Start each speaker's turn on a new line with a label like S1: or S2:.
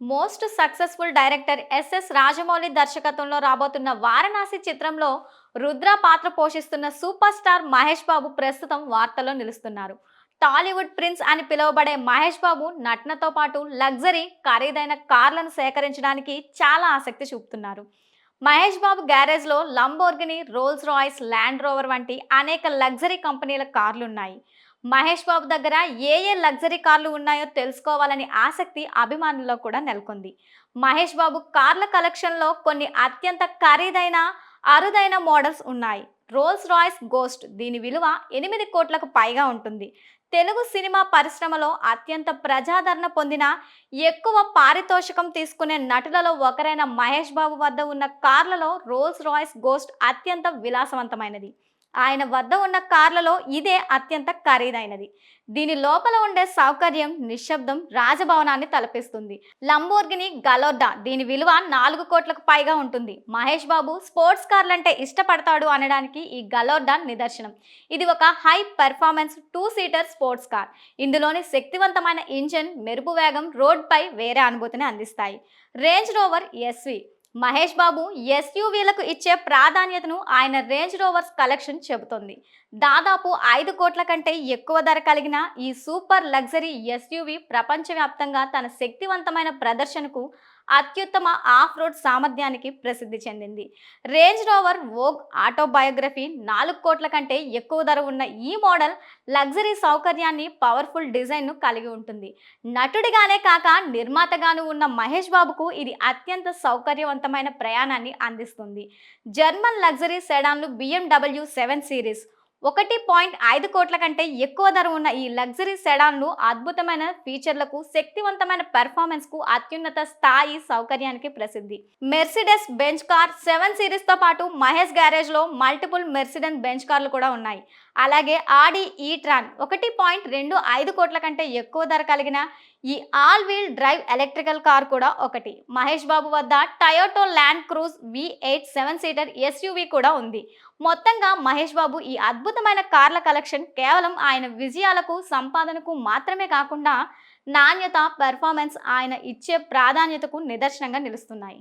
S1: Most successful director S S Rajamouli దర్శకత్వంలో రాబోతున్న వారణాసి చిత్రంలో రుద్ర పాత్ర పోషిస్తున్న సూపర్ స్టార్ మహేష్ బాబు ప్రస్తుతం వార్తల్లో నిలుస్తున్నారు. టాలీవుడ్ ప్రిన్స్ అని పిలువబడే మహేష్ బాబు నటనతో పాటు లగ్జరీ ఖరీదైన కార్లను సేకరించడానికి చాలా ఆసక్తి చూపుతున్నారు. Mahesh Babu గ్యారేజ్లో Lamborghini Rolls Royce Land Rover వంటి అనేక లగ్జరీ కంపెనీల కార్లు ఉన్నాయి మహేష్ బాబు దగ్గర ఏ ఏ లగ్జరీ కార్లు ఉన్నాయో తెలుసుకోవాలని ఆసక్తి అభిమానుల్లో కూడా నెలకొంది. మహేష్ బాబు కార్ల కలెక్షన్లో కొన్ని అత్యంత ఖరీదైన అరుదైన మోడల్స్ ఉన్నాయి. రోల్స్ రాయ్స్ గోస్ట్ దీని విలువ ఎనిమిది కోట్లకు పైగా ఉంటుంది. తెలుగు సినిమా పరిశ్రమలో అత్యంత ప్రజాదరణ పొందిన ఎక్కువ పారితోషికం తీసుకునే నటులలో ఒకరైన మహేష్ బాబు వద్ద ఉన్న కార్లలో రోల్స్ రాయ్స్ గోస్ట్ అత్యంత విలాసవంతమైనది. ఆయన వద్ద ఉన్న కార్లలో ఇదే అత్యంత ఖరీదైనది. దీని లోపల ఉండే సౌకర్యం నిశ్శబ్దం రాజభవనాన్ని తలపిస్తుంది. లంబోర్గిని గలోర్డా దీని విలువ నాలుగు కోట్లకు పైగా ఉంటుంది. మహేష్ బాబు స్పోర్ట్స్ కార్లంటే ఇష్టపడతాడు అనడానికి ఈ గలోర్డా నిదర్శనం. ఇది ఒక high performance two seater sports car. ఇందులోని శక్తివంతమైన ఇంజన్ మెరుపు వేగం రోడ్పై వేరే అనుభూతిని అందిస్తాయి. Range Rover S V Mahesh Babu ఎస్యూవీలకు ఇచ్చే ప్రాధాన్యతను ఆయన రేంజ్ రోవర్స్ కలెక్షన్ చెబుతోంది. దాదాపు ఐదు కోట్ల కంటే ఎక్కువ ధర కలిగిన ఈ సూపర్ లగ్జరీ ఎస్యూవీ ప్రపంచవ్యాప్తంగా తన శక్తివంతమైన ప్రదర్శనకు అత్యుత్తమ ఆఫ్ రోడ్ సామర్థ్యానికి ప్రసిద్ధి చెందింది. రేంజ్ రోవర్ వోగ్ ఆటోబయోగ్రఫీ నాలుగు కోట్ల కంటే ఎక్కువ ధర ఉన్న ఈ మోడల్ లగ్జరీ సౌకర్యాన్ని పవర్ఫుల్ డిజైన్ను కలిగి ఉంటుంది. నటుడిగానే కాక నిర్మాతగాను ఉన్న మహేష్ బాబుకు ఇది అత్యంత సౌకర్యవంతమైన ప్రయాణాన్ని అందిస్తుంది. జర్మన్ లగ్జరీ సెడాన్లు బిఎండబ్ల్యూ సెవెన్ సిరీస్ ఒకటి పాయింట్ ఐదు కోట్ల కంటే ఎక్కువ ధర ఉన్న ఈ లగ్జరీ సెడాన్లు అద్భుతమైన ఫీచర్లకు శక్తివంతమైన పెర్ఫార్మెన్స్కు అత్యున్నత స్థాయి సౌకర్యానికి ప్రసిద్ధి. మెర్సిడెస్ బెంచ్ కార్ సెవెన్ సిరీస్తో పాటు మహేష్ గ్యారేజ్లో మల్టిపుల్ మెర్సిడెన్ బెంచ్ కార్లు కూడా ఉన్నాయి. అలాగే ఆడి ఈ ట్రాన్ ఒకటి పాయింట్ రెండు ఐదు కోట్ల కంటే ఎక్కువ ధర కలిగిన ఈ all wheel drive electrical car కూడా ఒకటి. మహేష్ బాబు వద్ద Toyota Land Cruiser V eight seven seater SUV కూడా ఉంది. మొత్తంగా మహేష్ బాబు ఈ అద్భుతమైన కార్ల కలెక్షన్ కేవలం ఆయన విజయాలకు సంపాదనకు మాత్రమే కాకుండా నాణ్యత పెర్ఫార్మెన్స్ ఆయన ఇచ్చే ప్రాధాన్యతకు నిదర్శనంగా నిలుస్తున్నాయి.